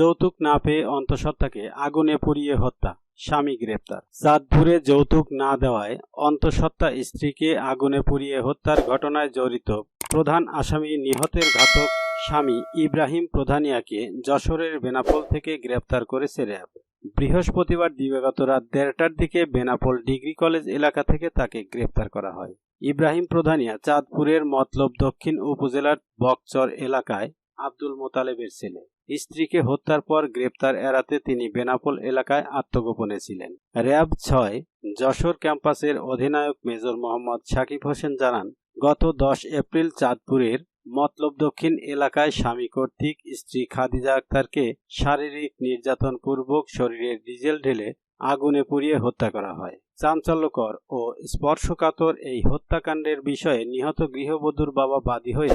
যৌতুক না পেয়ে অন্তঃসত্ত্বাকে আগুনে পুড়িয়ে হত্যা, স্বামী গ্রেপ্তার। চাঁদপুরে যৌতুক না দেওয়ায় অন্তঃসত্ত্বা স্ত্রীকে আগুনে পুড়িয়ে হত্যার ঘটনায় জড়িত প্রধান আসামি নিহতের ঘাতক স্বামী ইব্রাহিম প্রধানিয়াকে যশোরের বেনাপোল থেকে গ্রেপ্তার করেছে র্যাব। বৃহস্পতিবার দিবাগত রাত দেড়টার দিকে বেনাপোল ডিগ্রি কলেজ এলাকা থেকে তাকে গ্রেপ্তার করা হয়। ইব্রাহিম প্রধানিয়া চাঁদপুরের মতলব দক্ষিণ উপজেলার বকচর এলাকায় আব্দুল মোতালেবের ছেলে। স্ত্রীকে হত্যার পর গ্রেপ্তার এড়াতে তিনি বেনাপোল এলাকায় আত্মগোপনে ছিলেন। র্যাব ছয়, যশোর ক্যাম্পাসের অধিনায়ক মেজর মোহাম্মদ শাকিব হোসেন জানান, গত দশ এপ্রিল চাঁদপুরের মতলব দক্ষিণ এলাকায় স্বামী কর্তৃক স্ত্রী খাদিজা আক্তারকে শারীরিক নির্যাতন পূর্বক শরীরে ডিজেল ঢেলে আগুনে পুড়িয়ে হত্যা করা হয়। চাঞ্চল্যকর ও স্পর্শকাতর এই হত্যাকাণ্ডের বিষয়ে নিহত গৃহবধূর বাবা বাদী হয়ে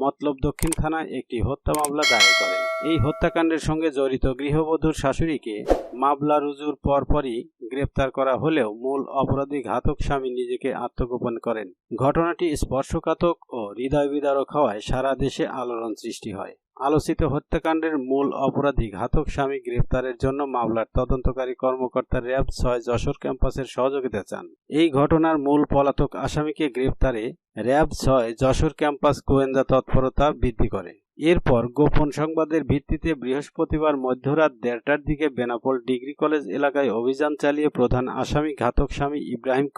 মতলব দক্ষিণ থানায় একটি হত্যা মামলা দায়ের করেন। এই হত্যাকাণ্ডের সঙ্গে জড়িত গৃহবধূর শাশুড়িকে মামলা রুজুর পরপরই গ্রেপ্তার করা হলেও মূল অপরাধী ঘাতক স্বামী নিজেকে আত্মগোপন করেন। ঘটনাটি স্পর্শকাতক ও হৃদয় বিদারক হওয়ায় সারা দেশে আলোড়ন সৃষ্টি হয়। আলোচিত হত্যাকাণ্ডের মূল অপরাধী ঘাতক স্বামী গ্রেপ্তারের জন্য মামলার তদন্তকারী কর্মকর্তা র্যাব ছয় যশোর ক্যাম্পাসের সহযোগিতা চান। এই ঘটনার মূল পলাতক আসামিকে গ্রেপ্তারে র্যাব ছয়, যশোর ক্যাম্পাস গোয়েন্দা তৎপরতা বৃদ্ধি করে। এরপর গোপন সংবাদের ভিত্তিতে বৃহস্পতিবার মধ্যরাত দেড়টার দিকে বেনাপোল ডিগ্রি কলেজ এলাকায় অভিযান চালিয়ে প্রধান আসামি ঘাতক স্বামী ইব্রাহিম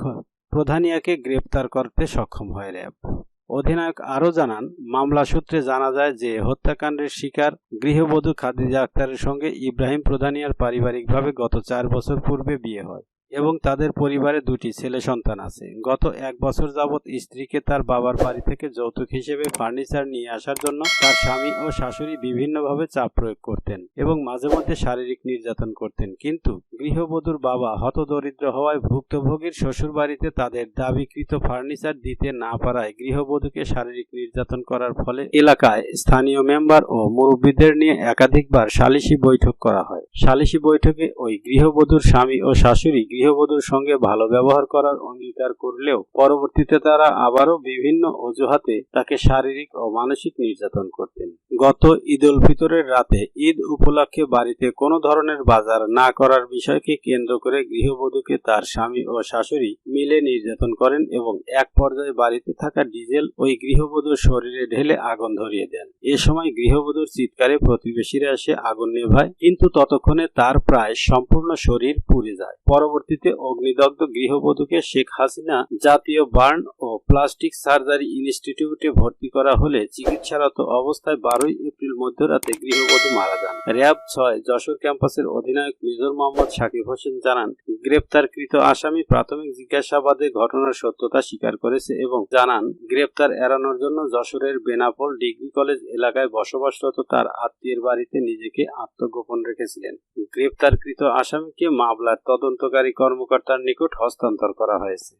প্রধানিয়াকে গ্রেপ্তার করতে সক্ষম হয় র্যাব। অধিনায়ক আরও জানান, মামলা সূত্রে জানা যায় যে হত্যাকাণ্ডের শিকার গৃহবধূ খাদিজা আক্তারের সঙ্গে ইব্রাহিম প্রধানিয়ার পারিবারিকভাবে গত চার বছর পূর্বে বিয়ে হয়। এবং তাদের পরিবারে দুটি ছেলে সন্তান আছে। গত এক বছর যাবৎ স্ত্রীকে তার বাবার বাড়ি থেকে যৌতুক হিসেবে ফার্নিচার নিয়ে আসার জন্য তার স্বামী ও শাশুড়ি বিভিন্নভাবে চাপ প্রয়োগ করতেন এবং মাঝে মধ্যে শারীরিক নির্যাতন করতেন। কিন্তু গৃহবধূর বাবা হতদরিদ্র হওয়ায় ভুক্তভোগীর শ্বশুর বাড়িতে তাদের দাবিকৃত ফার্নিচার দিতে না পারায় গৃহবধূকে শারীরিক নির্যাতন করার ফলে এলাকায় স্থানীয় মেম্বার ও মুরব্বীদের নিয়ে একাধিকবার সালিশি বৈঠক করা হয়। সালিশি বৈঠকে ওই গৃহবধূর স্বামী ও শাশুড়ি গৃহবধূর সঙ্গে ভালো ব্যবহার করার অঙ্গীকার করলেও পরবর্তীতে তারা আবারও বিভিন্ন অজুহাতে তাকে শারীরিক ও মানসিক নির্যাতন করতেন। গত ঈদ উল ফিতরের রাতে ঈদ উপলক্ষে বাড়িতে কোনো ধরনের বাজার না করার বিষয়কে কেন্দ্র করে গৃহবধূকে তার স্বামী ও শাশুড়ি মিলে নির্যাতন করেন এবং এক পর্যায়ে বাড়িতে থাকা ডিজেল ওই গৃহবধূর শরীরে ঢেলে আগুন ধরিয়ে দেন। এ সময় গৃহবধূর চিৎকারে প্রতিবেশীরা এসে আগুন নেভায়, কিন্তু ততক্ষণে তার প্রায় সম্পূর্ণ শরীর পুড়ে যায়। পরবর্তীতে অগ্নিদগ্ধ গৃহবধূকে শেখ হাসিনা জাতীয় বার্ন ও প্লাস্টিক সার্জারি ইনস্টিটিউটে ভর্তি করা হলে চিকিৎসারত অবস্থায় বারোই মধ্যরাতে গৃহবধূ মারা যান। র্যাব ছয়, যশোর ক্যাম্পাসের অধিনায়ক মেজর মোহাম্মদ শাকিব হোসেন জানান, গ্রেপ্তারকৃত আসামি প্রাথমিক জিজ্ঞাসাবাদে ঘটনার সত্যতা স্বীকার করেছে এবং জানান, গ্রেপ্তার এড়ানোর জন্য যশোরের বেনাপোল ডিগ্রি কলেজ এলাকায় বসবাসরত তার আত্মীয়ের বাড়িতে নিজেকে আত্মগোপন রেখেছিলেন। গ্রেপ্তারকৃত আসামিকে মামলার তদন্তকারী কর্মকর্তার নিকট হস্তান্তর করা হয়েছে।